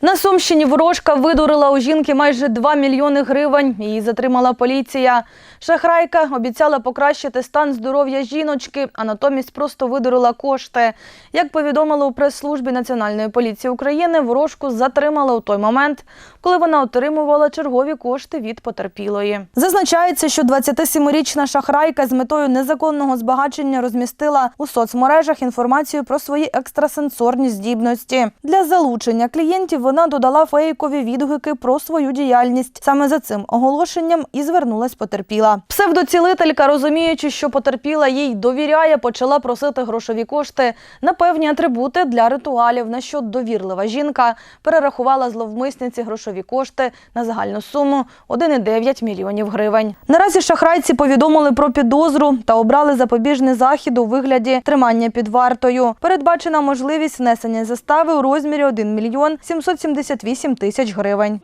На Сумщині ворожка видурила у жінки майже 2 мільйони гривень. Її затримала поліція. Шахрайка обіцяла покращити стан здоров'я жіночки, а натомість просто видурила кошти. Як повідомили у прес-службі Національної поліції України, ворожку затримали у той момент, коли вона отримувала чергові кошти від потерпілої. Зазначається, що 27-річна шахрайка з метою незаконного збагачення розмістила у соцмережах інформацію про свої екстрасенсорні здібності. Для залучення клієнтів вона додала фейкові відгуки про свою діяльність. Саме за цим оголошенням і звернулась потерпіла. Псевдоцілителька, розуміючи, що потерпіла їй довіряє, почала просити грошові кошти на певні атрибути для ритуалів. На що довірлива жінка перерахувала зловмисниці грошові кошти на загальну суму 1,9 мільйонів гривень. Наразі шахрайці повідомили про підозру та обрали запобіжний захід у вигляді тримання під вартою. Передбачена можливість внесення застави у розмірі 1 мільйон 778 тисяч гривень.